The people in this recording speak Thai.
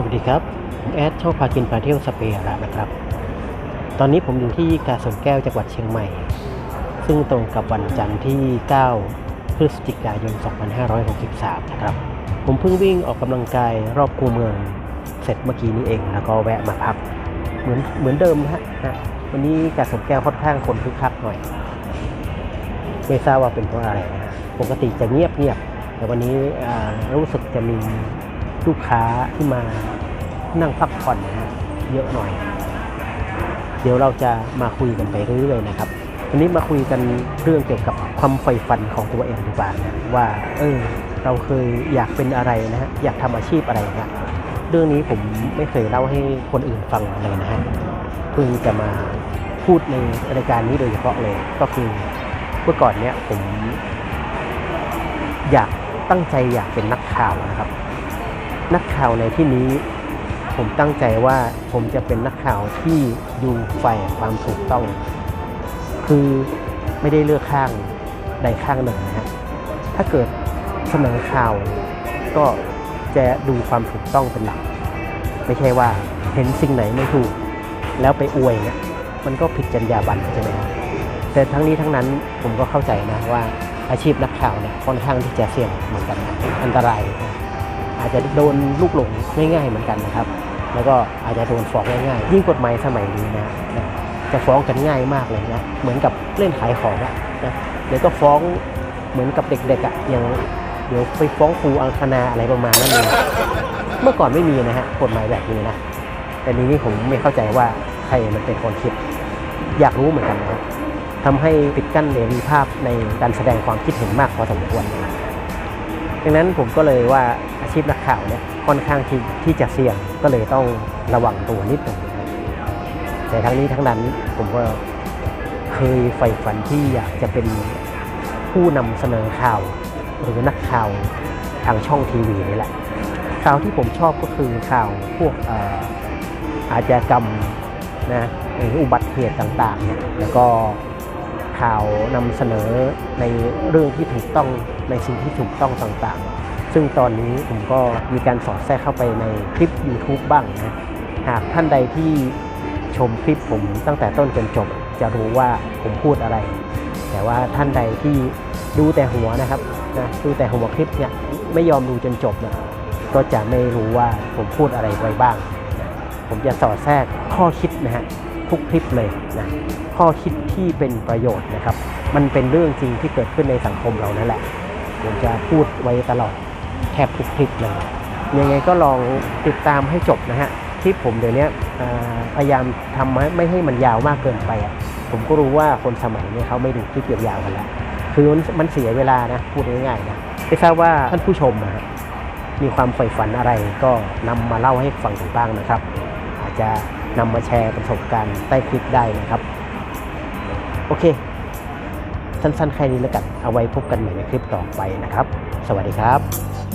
สวัสดีครับ ผมแอดชอบพากินพาเที่ยวสเปร่านะครับ ตอนนี้ผมอยู่ที่กาสนแก้วจังหวัดเชียงใหม่ ซึ่งตรงกับวันจันทร์ที่ 9 พฤศจิกายน 2563 นะครับ ผมเพิ่งวิ่งออกกำลังกายรอบคูเมืองเสร็จเมื่อกี้นี้เอง แล้วก็แวะมาพัก เหมือนเหมือนเดิมนะฮะนะวันนี้กาสนแก้วค่อนข้างคนคึกคักหน่อย ไม่ทราบว่าเป็นเพราะอะไรนะปกติจะเงียบเงียบๆแต่วันนี้รู้สึกจะมี ลูกค้าที่มานั่งพักผ่อนนะเยอะหน่อย เดี๋ยวเราจะมาคุยกันไปเรื่อยๆนะครับวันนี้มาคุยกันเรื่องเกี่ยวกับความใฝ่ฝันของตัวเองดีกว่านะว่าเออเราเคยอยากเป็นอะไรนะฮะอยากทำอาชีพอะไรนะเรื่องนี้ผมไม่เคยเล่าให้คนอื่นฟังเลยนะฮะเพิ่งจะมาพูดในรายการนี้โดยเฉพาะเลย ก็คือเมื่อก่อนเนี้ยผม อยากตั้งใจอยากเป็นนักข่าวนะครับ นักข่าวในที่นี้ผมตั้งใจว่าผมจะเป็นนักข่าวที่อยู่ฝ่ายความถูกต้อง คือไม่ได้เลือกข้างใดข้างหนึ่งนะฮะถ้าเกิดเสนอข่าวก็จะดูความถูกต้องเป็นหลัก ไม่ใช่ว่าเห็นสิ่งไหนไม่ถูก แล้วไปอวยเนี่ยมันก็ผิดจรรยาบรรณใช่ไหมครับแต่ทั้งนี้ทั้งนั้นผมก็เข้าใจนะว่าอาชีพนักข่าวเนี่ยค่อนข้างที่จะเสี่ยงเหมือนกันนะอันตรายนะ อาจจะโดนลูกหลงง่ายๆเหมือนกันนะครับ แล้วก็อาจจะโดนฟ้องง่ายๆยิ่งกฎหมายสมัยนี้นะจะฟ้องกันง่ายมากเลยนะเหมือนกับเล่นขายของอะนะเดี๋ยวก็ฟ้องเหมือนกับเด็กๆอะอย่างเดี๋ยวไปฟ้องครูอังคณาอะไรประมาณนั้นเลยเมื่อก่อนไม่มีนะฮะกฎหมายแบบนี้นะแต่นี้นี่ผมไม่เข้าใจว่าใครมันเป็นคนคิด อยากรู้เหมือนกันนะทำให้ปิดกั้นเสรีภาพในการแสดงความคิดเห็นมากพอสมควรนะ ดังนั้นผมก็เลยว่าอาชีพนักข่าวเนี่ยค่อนข้างที่ที่จะเสี่ยงก็เลยต้องระวังตัวนิดหนึ่งแต่ทั้งนี้ทั้งนั้นผมก็เคยใฝ่ฝันที่อยากจะเป็นผู้นำเสนอข่าวหรือนักข่าวทางช่องทีวีนี่แหละข่าวที่ผมชอบก็คือข่าวพวกอาชญากรรมนะหรืออุบัติเหตุต่างๆเนี่ยแล้วก็ข่าวนำเสนอในเรื่องที่ถูกต้อง ในสิ่งที่ถูกต้องต่างๆ ซึ่งตอนนี้ผมก็มีการสอดแทรกเข้าไปในคลิป YouTube บ้างนะหากท่านใดที่ชมคลิปผมตั้งแต่ต้นจนจบ จะรู้ว่าผมพูดอะไร แต่ว่าท่านใดที่ดูแต่หัวนะครับนะดูแต่หัวคลิปเนี่ยไม่ยอมดูจนจบนะก็จะไม่รู้ว่าผมพูดอะไรไว้บ้างนะผมจะสอดแทรกข้อคิดนะฮะทุกคลิปเลยนะข้อคิดที่เป็นประโยชน์นะครับ มันเป็นเรื่องจริงที่เกิดขึ้นในสังคมเรานั่นแหละ ผมจะพูดไว้ตลอดแทบทุกคลิปเลย ยังไงก็ลองติดตามให้จบนะฮะคลิปผมเดี๋ยวนี้พยายามทำไม่ให้มันยาวมากเกินไปอะผมก็รู้ว่าคนสมัยนี้เขาไม่ดูคลิปยาวๆกันแล้วคือมันมันเสียเวลานะพูดง่ายๆนะไม่ทราบว่าท่านผู้ชมนะฮะมีความใฝ่ฝันอะไรก็นำมาเล่าให้ฟังกันบ้างนะครับ อาจจะนำมาแชร์ประสบการณ์ใต้คลิปได้นะครับ โอเค สั้นๆ แค่นี้แล้วกัน เอาไว้พบกันใหม่ในคลิปต่อไปนะครับ สวัสดีครับ